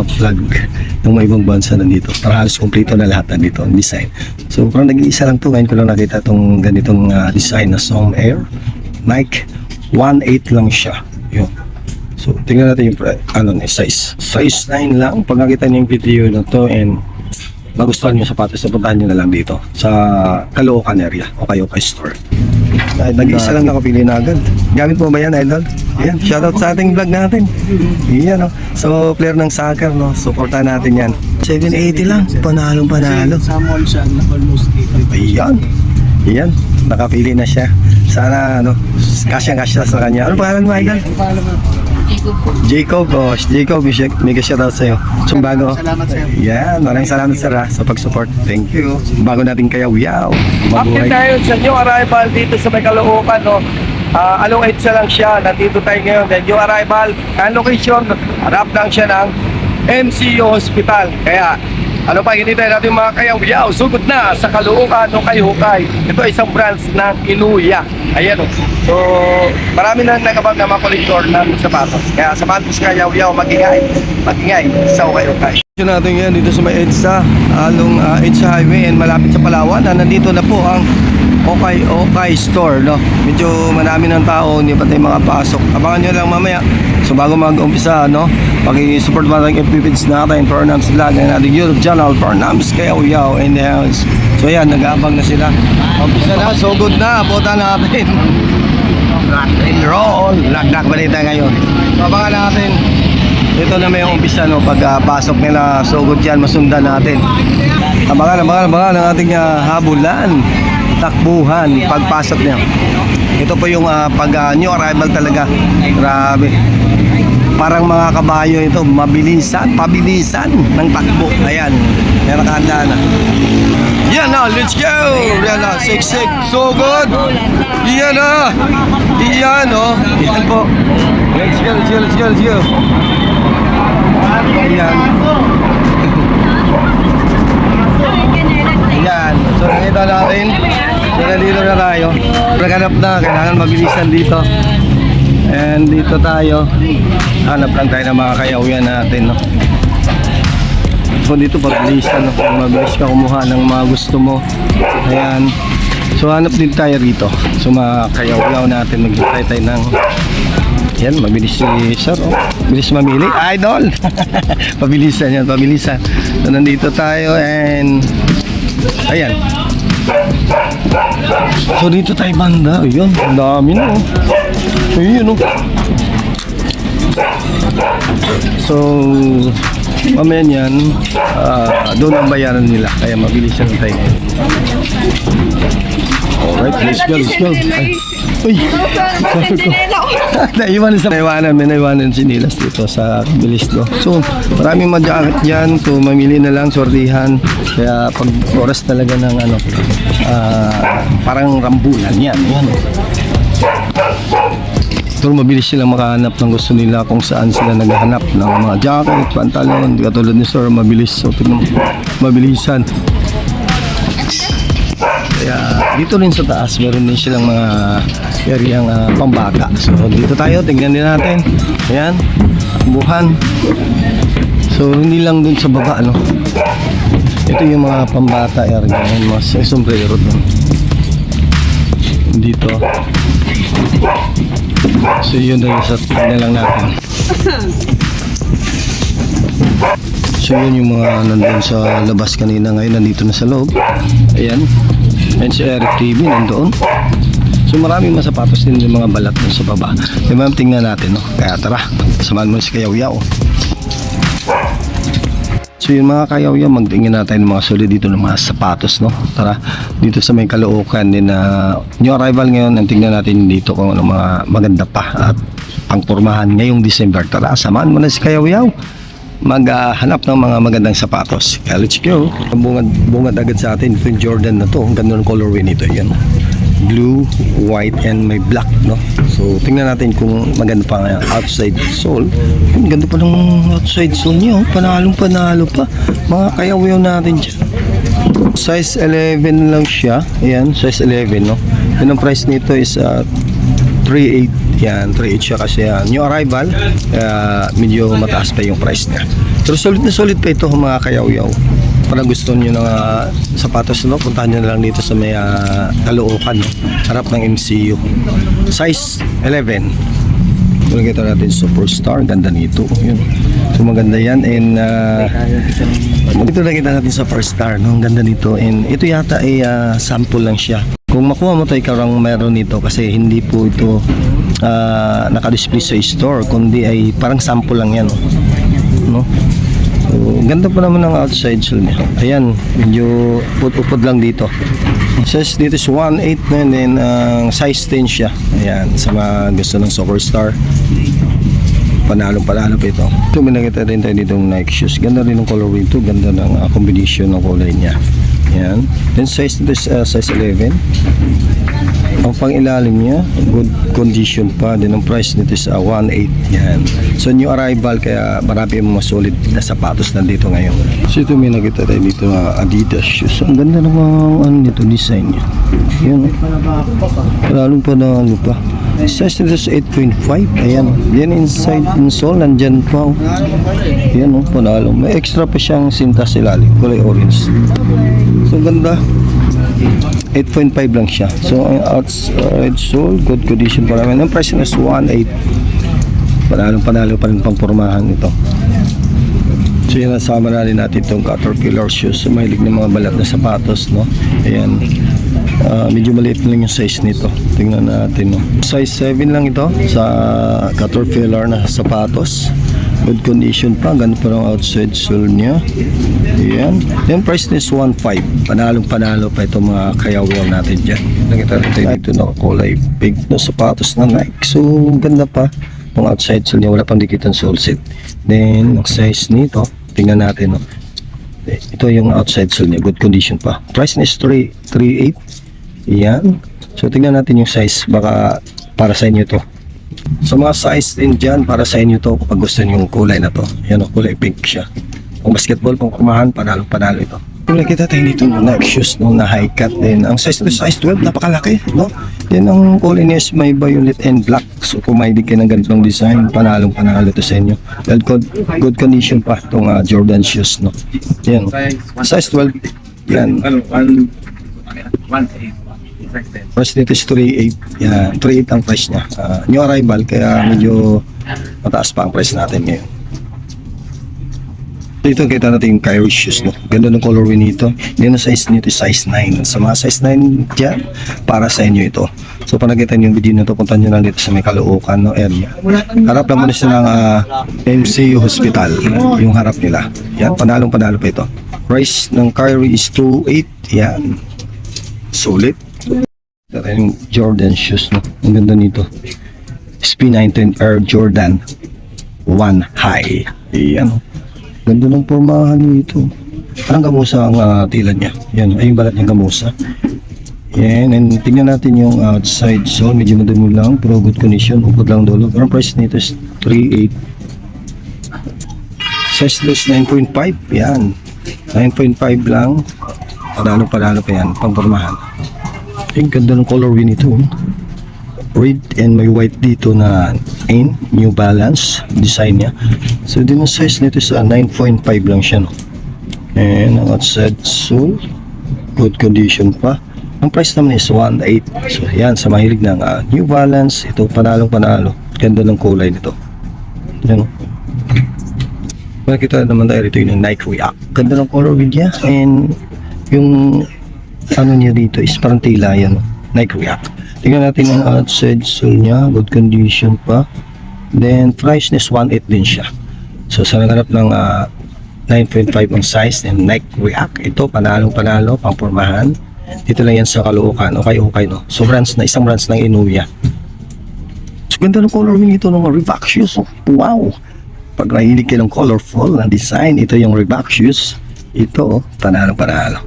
mga plug ng mga ibang bansa nandito. Para halos kompleto na lahat nandito ang design. So parang nag-iisa lang to. Ngayon ko lang nakita itong ganitong ah, design na Som Air. Nike 1.8 lang siya. Yun. So tingnan natin yung ano size. Size 9 lang. Pag nakita niyo yung video na to and magustuhan niyo sapatos, puntahan niyo na lang dito sa Caloocan area o kayo kay store. Ay, nag-isa lang nakapili na agad. Gamit mo ba yan, Idol? Yan, shoutout sa ating vlog natin. Yan, no? So, player ng soccer, no? Supportan natin yan. 780 lang. Panalong panalo. Sa mall siya, na almost 8. Ayan. Yan. Nakapili na siya. Sana, ano, kasyang-kasya sa kanya. Ano pangalan mo, Idol? Paano mo? Jacob. Oh, Jacob, may sh- may shoutout sa'yo. So, bago. Salamat sa'yo. Yan, maraming salamat sir ha, sa pag-support. Thank you. Bago natin kaya, wow. Update tayo sa new arrival dito sa may Caloocan, no? Ah, along 8 lang siya, nandito tayo ngayon. Then yung arrival, ang location, harap lang siya ng MCU Hospital. Kaya, ano pa, hinintay natin mga kayaw-yaw, sugod na sa Caloocan, no, kay Hukay. Ito ay isang branch ng Iluya. Ayan, o. So, marami na nagabag na mga kolektor ng sapatos. Kaya samahan po sa kayaw-yaw, magingay, magingay sa Hukay-Hukay. Ito natin yan dito sa may EDSA, along uh, EDSA Highway and malapit sa Palawan. Na nandito na po ang Okay Okay Store, no? Medyo marami ng tao, hindi pa tayo makapasok. Abangan nyo lang mamaya. So bago mag-umpisa, no? Paki-support mo natin yung pipids natin, Fernand's Vlog, and ating YouTube channel, Fernand's Kayaw in the house. So yan, nag-aabang na sila. Umpisa na, so good na, puta natin. Rock and roll. Lagdak balita ngayon. So natin. Ito na may umpisa no pag ah, pasok nila sugod yan masundan natin. Abangan, abangan, abangan ang ating ah, habulan, takbuhan, pagpasok niya. Ito po yung ah, pag ah, new arrival talaga. Grabe. Parang mga kabayo ito, mabilisan, pabilisan ng takbo. Ayan, may nakahanda na. Yan na, let's go! Yan na, siksik, so good! Yan na! Yan oh! Yan po. Let's go, let's go, let's go, let's go! Yan. Yan. So nakita natin. So nandito na tayo. Naghanap na. Kailangan mabilisan dito. And dito tayo. Hanap lang tayo ng mga kayawyan natin. No? So dito pabilisan. No? Kung mabilis ka kumuha ng mga gusto mo. Ayan. So hanap din tayo rito. So mga kayaw-yaw natin. Maghintay tayo ng yan, mabilis si Sir. Oh. Bilis mamili. Idol! pabilisan yan, pabilisan. So, nandito tayo and... Ayan. So, dito tayo banda. Ayun, ang dami na. Oh. Ayun, oh. So, mamaya niyan, ah, doon ang bayaran nila. Kaya mabilis yan tayo. Alright, let's go, let's go. Ay, uy, sabi ko. naiwan sa naiwanan, may naiwanan si Nilas dito sa bilis do. So, maraming madyaakit dyan. So, mamili na lang, sortihan. Kaya pag oras talaga ng ano, ah, parang rambulan yan. Yan. Pero mabilis silang makahanap ng gusto nila kung saan sila naghahanap ng mga jacket, pantalon, katulad ni Sir, mabilis. So, tingnan mo, mabilisan. Kaya dito rin sa taas, meron din silang mga areang uh, pambata. So dito tayo, tingnan din natin. Ayan, buhan. So hindi lang dun sa baba, ano. Ito yung mga pambata area, yung mga s- sombrero dun. Dito. So yun na sa tingnan lang natin. So yun yung mga nandun sa labas kanina ngayon nandito na sa loob. Ayan. Ayan si Eric TV nandoon. So maraming mga sapatos din yung mga balat sa baba. Di ba tingnan natin no? Kaya tara, samahan mo si Kayaw-Yaw. So yung mga kayaw-yaw, magtingin natin ng mga solid dito ng mga sapatos, no? Tara, dito sa may kalookan din na new arrival ngayon, ang tingnan natin dito kung ano mga maganda pa at pangpormahan ngayong December. Tara, samahan mo na si Kayaw-Yaw maghanap ng mga magandang sapatos. Kaya let's go. Bungad, bungad agad sa atin. Ito yung Jordan na to. Ang ganda ng colorway nito. Yan. Blue, white, and may black. No? So, tingnan natin kung maganda pa ang outside sole. Ang ganda pa ng outside sole niya. oh. Panalong panalo pa. Mga kayawayaw natin dyan. Size 11 lang siya. Ayan, size 11. No? Yun ang price nito is uh, 3.8 yan 3.8 siya kasi uh, new arrival kaya medyo mataas pa yung price niya Pero solid na solid pa ito mga kayaw-yaw. Para gusto niyo ng ah, sapatos no, puntahan niyo na lang dito sa may uh, Caloocan, no? harap ng MCU. Size 11. Kung kita natin superstar, ganda nito. Yun. So maganda yan and uh, ito nakita natin sa first no? Ang ganda nito and ito yata ay ah, sample lang siya. Kung makuha mo to ikaw ang meron nito kasi hindi po ito ah, naka-display sa store kundi ay parang sample lang yan. No? Ganda pa naman ang outside sole niya. Ayan, medyo upod-upod lang dito. Says dito is 1.8 na and then ang size 10 siya. Ayan, sa mga gusto ng superstar. Panalong panalo pa ito. Ito may nakita rin tayo dito ng Nike shoes. Ganda rin ng colorway ito. Ganda ng ah, combination ng kulay niya. Ayan. Then size nito is ah, size 11. Ang pang ilalim niya, good condition pa. Then ang price nito uh, 1.8. Yan. So new arrival kaya marami yung mga solid na sapatos nandito ngayon. So ito may nakita tayo dito mga Adidas shoes. Ang ganda ng mga ano nito design niya. Yan. Lalong pa na ano pa. Size nito is 8.5. Ayan. Yan inside insole. Nandyan pa. oh. Yan oh, panalo. May extra pa siyang sinta sa ilalim. Kulay orange. So ganda. 8.5 lang siya. So, ang outside sole, good condition pa naman. Ang price is 1.8. Panalong panalo pa rin pang pormahan ito. So, yun nasama na rin natin itong Caterpillar shoes. So, mahilig ng mga balat na sapatos, no? Ayan. Ah, medyo maliit lang yung size nito. Tingnan natin, no? Size 7 lang ito sa Caterpillar na sapatos. Good condition pa. Ganun pa ang outside sole niya. Ayan. Yung price is 1.5. Panalong panalo pa itong mga kayawaw natin dyan. Nakita natin dito na kulay pink na sapatos na Nike. So, ganda pa. Yung outside sole niya, wala pang dikitan sole set. Then, ang size nito, tingnan natin. No? Ito yung outside sole niya. Good condition pa. Price is 3 3.8. Ayan. So, tingnan natin yung size. Baka para sa inyo to. So mga size din dyan para sa inyo to kapag gusto niyo yung kulay na to. Yan o, kulay pink siya. Kung basketball, kung kumahan, panalo panalo ito. Kung nakita tayo dito ng Nike shoes no, na high cut din. Ang size nito size 12, napakalaki. No? Yan ang kulay niya is may violet and black. So kung mahilig kayo ng ganitong design, panalong panalo to sa inyo. Dahil good, good condition pa itong ah, Jordan shoes. No? Yan. Size 12. Yan. Ano, one, one eight. Size 10. Price nito is 3.8. Yan, 3.8 ang price niya. Ah, new arrival kaya medyo mataas pa ang price natin ngayon. Dito kita natin yung Kyrie shoes no. Ganda ng colorway nito. Yan ang size nito size 9. Sa mga size 9 dyan, para sa inyo ito. So pag nakita niyo yung video na to, punta niyo lang dito sa may Caloocan no, area. Harap lang muna siya ng ah, MCU Hospital. Yung harap nila. Yan, panalong panalo pa ito. Price ng Kyrie is 2.8. Yan. Sulit. Ito yung Jordan shoes, no? Ang ganda nito. SP19 Air Jordan 1 High. Ayan, oh. Ganda ng pormahan nito. Parang gamusa ang ah, tila niya. Yan, ay yung balat niya gamusa. Yan, and tingnan natin yung outside sole. Medyo madumi lang, pero good condition. Upod lang dulo. Pero ang price nito is 3.8. Size is 9.5. Yan. 9.5 lang. Panalo pa yan. Pangpormahan. Ay, ganda ng colorway nito. oh. Red and may white dito na in New Balance design niya. So din ang size nito is ah, 9.5 lang siya no. And ang outside sole good condition pa. Ang price naman is 1.8. So yan sa mahilig ng ah, New Balance ito panalong panalo. Ganda ng kulay nito. Yan. oh. Makikita naman tayo rito yung Nike React. Ganda ng colorway niya and yung ano niya dito is parang tila yan. Nike React. Tingnan natin ang outside sole niya. Good condition pa. Then price niya is 1.8 din siya. So sa naghanap ng ah, 9.5 ang size and Nike React. Ito panalong panalo, pangpormahan. Dito lang yan sa Caloocan. Okay, okay no. So brands na, isang brands ng Inuya. So ganda ng color nito ng Reebok shoes. Wow! Pag nahilig kayo ng colorful na design, ito yung Reebok shoes. Ito, oh, panalo panalo.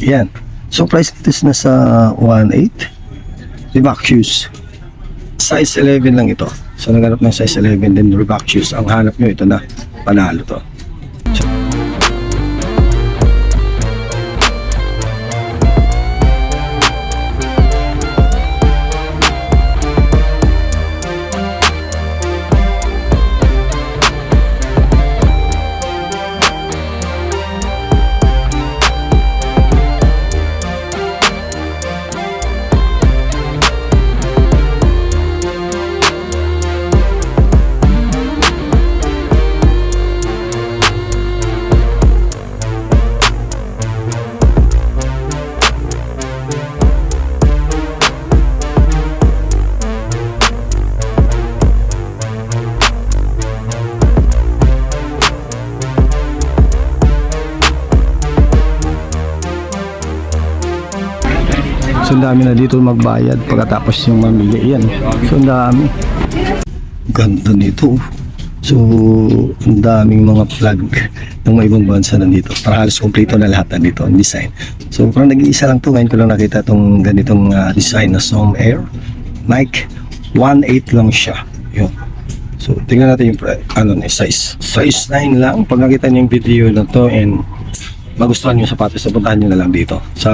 Yan. So price nito is nasa 1.8. Reebok shoes. Size 11 lang ito. So naghanap ng size 11 din Reebok shoes. Ang hanap nyo ito na panalo to. Ang dami na dito magbayad pagkatapos yung mamili. Yan. So ang dami. Ganda nito. So, ang daming mga flag ng mga ibang bansa nandito. Para halos kompleto na lahat nandito ang design. So, parang nag-iisa lang to. Ngayon ko lang nakita itong ganitong ah, design na Som Air. Nike. 1.8 lang siya. Yun. So, tingnan natin yung ano, size. Size 9 lang. Pag nakita niyo yung video na to and magustuhan yung sapatos, so puntahan niyo na lang dito sa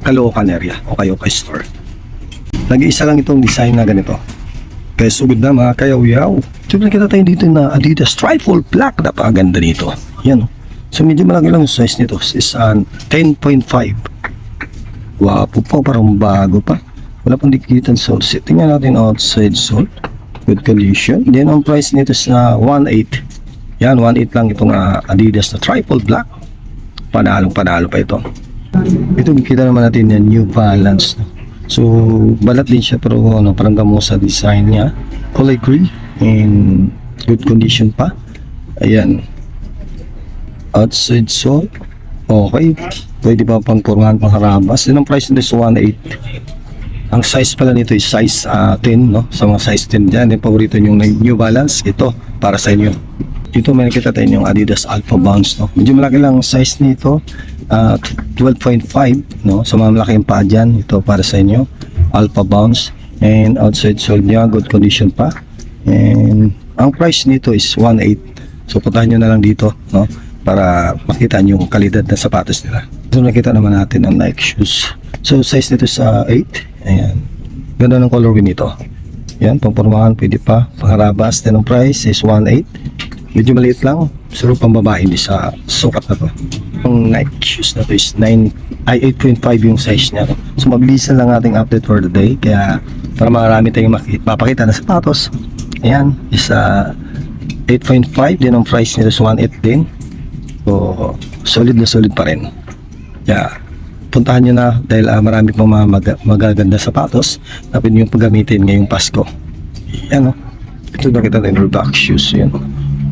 Caloocan area o kayo kay store. Nag-iisa lang itong design na ganito. Kaya sugod na mga kayaw-yaw. So nakita tayo dito na Adidas Trifle Black. Napakaganda nito. Yan. oh. So medyo malaki lang yung size nito. Is uh, 10.5. Wapo po. Parang bago pa. Wala pang dikitan sole. So, tingnan natin outside sole. Good condition. Then ang price nito is na 1.8. Yan, 1.8 lang itong uh, Adidas na Trifle Black. Panalong panalo pa ito. Ito kita naman natin yung New Balance. So, balat din siya pero ano, parang gamo sa design niya. Color gray in good condition pa. Ayan. Outside sole. Okay. Pwede pa pang purmahan pang harabas. Then ang price nito is 1.8. Ang size pala nito is size ah, 10, no? Sa mga size 10 dyan. Yung paborito yung New Balance. Ito, para sa inyo. Dito may nakita tayo yung Adidas Alpha Bounce, no? Medyo malaki lang ang size nito. ah, 12.5, no? Sa mga malaking pa dyan. Ito para sa inyo. Alpha Bounce. And outside sole niya, good condition pa. And ang price nito is 1.8. So puntahan nyo na lang dito, no? Para makita nyo yung kalidad ng sapatos nila. So nakita naman natin ang Nike shoes. So size nito sa 8. Ayan. Ganda ng colorway nito. Yan, pangpormahan pwede pa. Pangharabas. Then ang price is 1.8. Medyo maliit lang. Pero pang babae hindi sa sukat na to. Ang Nike shoes na to is 9, ay 8.5 yung size niya. So mabilisan lang ating update for the day. Kaya para marami tayong mapakita na sapatos. Ayan, is uh, 8.5. Then ang price nito is 1.8 din. So, solid na solid pa rin. Kaya, puntahan nyo na dahil ah, marami pang mga mag- magaganda sapatos na pwede paggamitin ngayong Pasko. Yan o. Ito nakita tayo ng back shoes. Yan.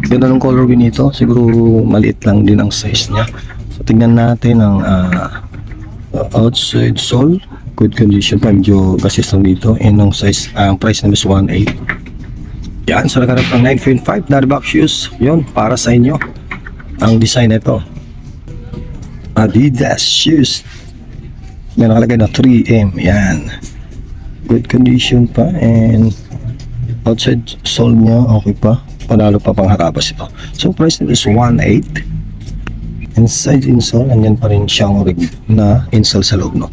Ganda ng colorway nito. Siguro maliit lang din ang size niya. So, tingnan natin ang ah, outside sole. Good condition pa. Medyo gasis lang dito. And ang size, ang price naman is 1.8. Yan. So, nagkaroon ng 9.5 na back shoes. Yun. Para sa inyo. Ang design nito. Adidas shoes. May nakalagay na 3M. Yan. Good condition pa. And outside sole niya, okay pa. Panalo pa pang harabas ito. So, price nito is 1.8. Inside insole, andyan pa rin siyang rig na insole sa loob, no?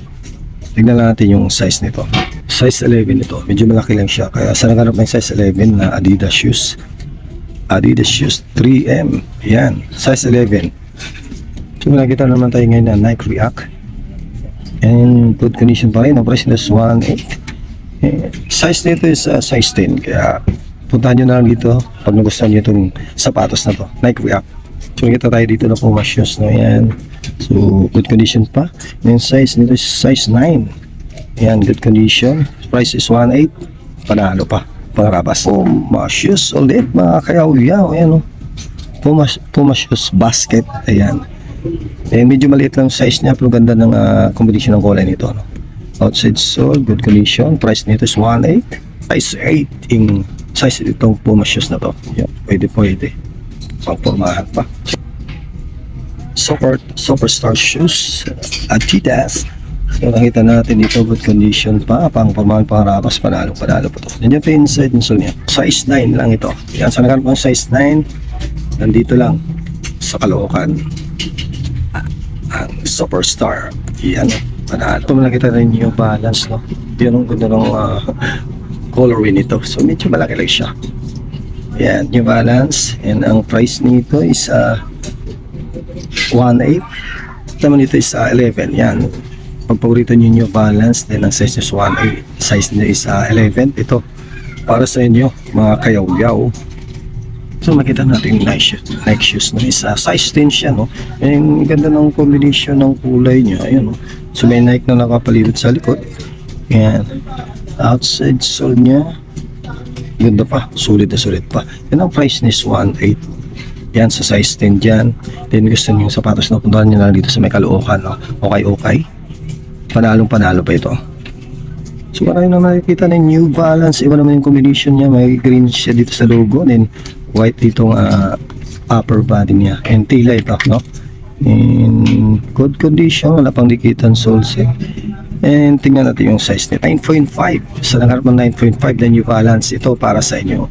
Tignan natin yung size nito. Size 11 ito. Medyo malaki lang siya. Kaya sa naganap ng size 11 na Adidas shoes. Adidas shoes 3M. Yan. Size 11. So, nakita naman tayo ngayon na Nike React. And good condition pa rin. Ang price nito is 1.8. Eh, size nito is uh, size 10. Kaya puntahan nyo na lang dito pag nagustuhan nyo itong sapatos na to. Nike React. So nakita tayo dito na Puma shoes na yan. So good condition pa. Yung size nito is size 9. Yan, good condition. Price is 1.8. Panalo pa. Pangarabas. Puma shoes ulit mga kayaw-yaw. Ayan o. Puma, Puma shoes basket. Ayan. Eh, medyo maliit lang size niya pero ganda ng ah, combination ng kulay nito. No? Outside sole, good condition. Price nito is 1.8. Size 8 in size itong Puma shoes na to. Yan, pwede pwede. Pangpormahan pa. Super, superstar shoes. Adidas. So nakita natin dito good condition pa. Pangpormahan pangarapas. Panalo panalo pa to. Yan yung inside yung niya. Size 9 lang ito. Yan, sa nagkaroon pang size 9. Nandito lang sa Caloocan ang superstar. Yan. Panalo. Ito nakita rin yung balance, no? Yan ang ganda ng uh, colorway nito. So, medyo malaki lang siya. Yan, yung balance. And ang price nito is uh, 1.8. Naman nito is uh, 11. Yan. Pag paborito nyo yung balance, then ang size is 1.8. Size niya is uh, 11. Ito, para sa inyo, mga kayaw-yaw. So makita natin yung Nike shoes, Nike shoes no? is uh, size 10 siya no. And ganda ng combination ng kulay niya, ayun no. So may Nike na nakapalibot sa likod. Yan. Outside sole niya. Ganda pa, sulit na sulit pa. Yan ang price niya is 1.8. Yan sa size 10 dyan. Then gusto niyo yung sapatos na puntahan niyo na lang dito sa may Caloocan no. Okay, okay. Panalong panalo pa ito. So marami na makikita ng New Balance. Iba naman yung combination niya. May green siya dito sa logo. Then white ditong ah, upper body niya. And tila ito, no? In good condition. Wala pang dikitan soles eh. And tingnan natin yung size niya. 9.5. Sa nangharap ng 9.5 na New Balance. Ito para sa inyo.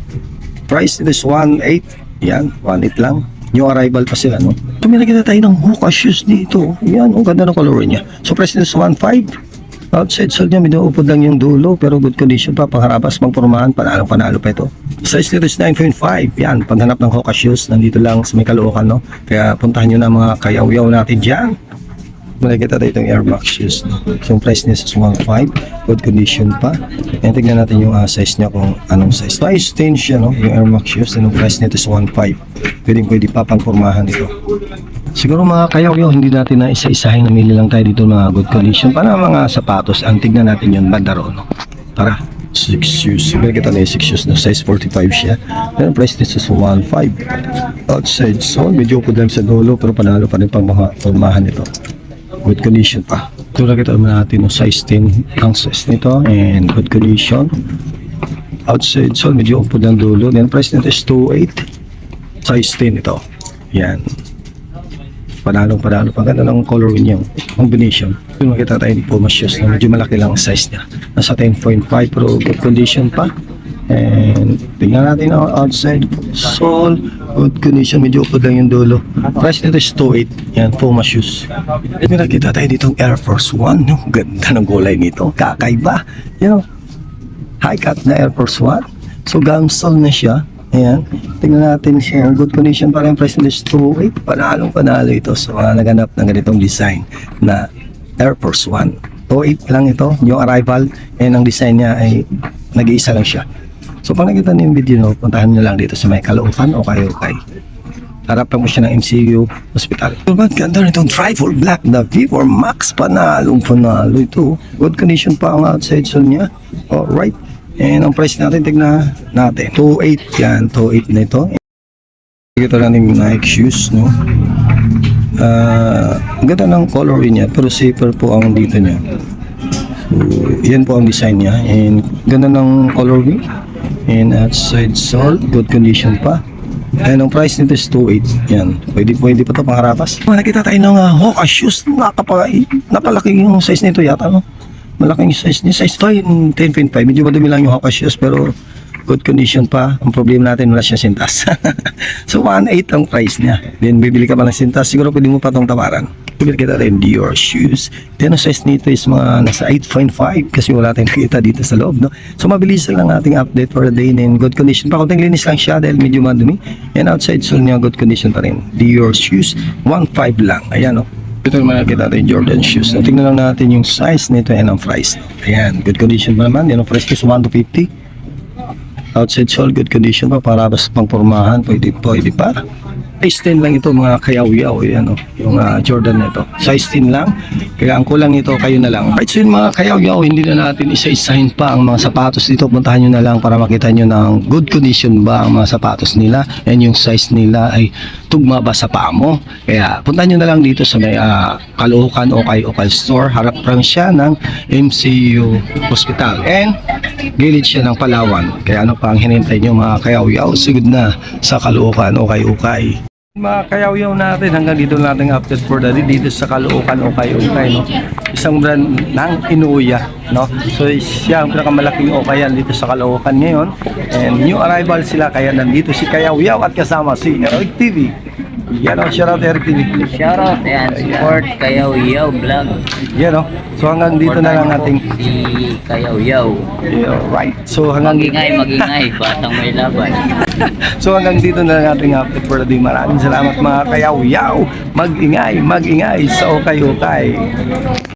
Price nito is 1.8. Yan, 1.8 lang. New arrival pa sila, no? So, may nakita tayo ng Hoka shoes dito. Yan, ang ganda ng color niya. So, price nito is 1.5. Outside sole niya, medyo upod lang yung dulo, pero good condition pa. Pangharapas, pangpormahan, panalo, panalo pa ito. Size nito is 9.5. Yan, paghanap ng Hoka shoes, nandito lang sa may kalookan, no? Kaya puntahan nyo na mga kayaw-yaw natin dyan. Makikita tayo itong Air Max shoes. So, yung price niya is 1.5. Good condition pa. And tignan natin yung ah, size niya kung anong size. Size 10 siya, no? Yung Air Max shoes. And yung price nito is 1.5. Pwedeng pwede pa pang formahan ito. Siguro mga kayaw hindi natin na isa-isahin. Namili lang tayo dito mga good condition. Para mga sapatos, ang tignan natin yun, bandaro, no? Tara. 6 shoes. Siguro kita na yung 6 shoes na size 45 siya. Pero price nito is 1.5. Outside sole, medyo lang sa dulo pero panalo pa rin pang mga formahan ito good condition pa. Ito nakita naman natin yung size 10 ang nito and good condition. Outside so medyo upod ng dulo. Then price nito is 2.8. Size 10 ito. Yan. Panalong panalo. Ang ganda ng color niya. Combination. Ito makita tayo ng Puma shoes na medyo malaki lang ang size niya. Nasa 10.5 pero good condition pa. And tingnan natin ang outside sole. Good condition. Medyo upod lang yung dulo. Price nito is 2.8. Yan, Puma shoes. May nakita tayo ditong Air Force One. No? Ganda ng gulay nito. Kakaiba. You know, high cut na Air Force One. So, gamsol na siya. Ayan. Tingnan natin siya. Good condition pa rin. Price is 2.8. Panalong panalo ito sa mga naganap ng ganitong design na Air Force One. 2.8 lang ito. Yung arrival. And ang design niya ay nag-iisa lang siya. So pag nakita niyo yung video no, puntahan niyo lang dito sa may kalookan o kayo kay. Harapan mo siya ng MCU Hospital. Ang ganda nitong trifle black na V4 Max panalong panalo ito. Good condition pa ang outside sole niya. Alright. And ang price natin, tignan natin. 2.8 yan. 2.8 na ito. Ito lang yung Nike shoes, no? Ang ganda ng color niya, pero safer po ang dito niya. So, yan po ang design niya. And ganda ng color niya. And outside sole, good condition pa. And ang price nito is 2.8. Yan. Pwede, pwede pa ito pangharapas. Oh, nakita tayo ng uh, Hoka shoes. Nakapa, napalaki yung size nito yata, no? Malaking size niya. Size to yung 10.5. Medyo madumi lang yung Hoka shoes, pero good condition pa. Ang problema natin, wala siya sintas. so, 1.8 ang price niya. Then, bibili ka pa ng sintas. Siguro pwede mo pa itong tawaran. Bibili kita rin Dior shoes. Then, ang size nito is mga nasa 8.5 kasi wala tayong nakita dito sa loob, no? So, mabilis lang ating update for the day in good condition. Pa, konting linis lang siya dahil medyo madumi. And outside sole niya, good condition pa rin. Dior shoes, 1.5 lang. Ayan, no? Ito naman nakita natin Jordan shoes. So, tingnan lang natin yung size nito and ang price. Ayan, good condition pa naman. Yan ang price is 1 to 50. Outside sole, good condition pa. Para bas pang pormahan, pwede, pwede pa. Size 10 lang ito mga kayaw-yaw. Yan o, yung ah, Jordan na ito. Size 10 lang. Kaya ang kulang nito, kayo na lang. Right, so yun mga kayaw-yaw, hindi na natin isa-isahin pa ang mga sapatos dito. Puntahan nyo na lang para makita nyo ng good condition ba ang mga sapatos nila. And yung size nila ay tugma ba sa paa mo. Kaya puntahan nyo na lang dito sa may uh, Caloocan o kay Ocal Store. Harap lang siya ng MCU Hospital. And gilid siya ng Palawan. Kaya ano pa ang hinintay nyo mga kayaw-yaw? Sigud na sa Caloocan o kay Ukay. Mga kayaw-yaw natin, hanggang dito na natin update for the day dito sa Caloocan o kay Ukay. No? Isang brand ng Inuya. No? So siya ang pinakamalaking Ukayan dito sa Caloocan ngayon. And new arrival sila kaya nandito si Kayaw-yaw at kasama si Eric TV. Yan o, shoutout Eric TV. Shoutout and support Kayaw Yaw Vlog. Yan o. So hanggang dito na lang ating Si Kayaw Yaw. yeah, right. So hanggang dito. Magingay, magingay. Batang may laban. So hanggang dito na lang ating update for the day. Maraming salamat mga kayaw-yaw. Mag-ingay, mag-ingay sa okay-okay.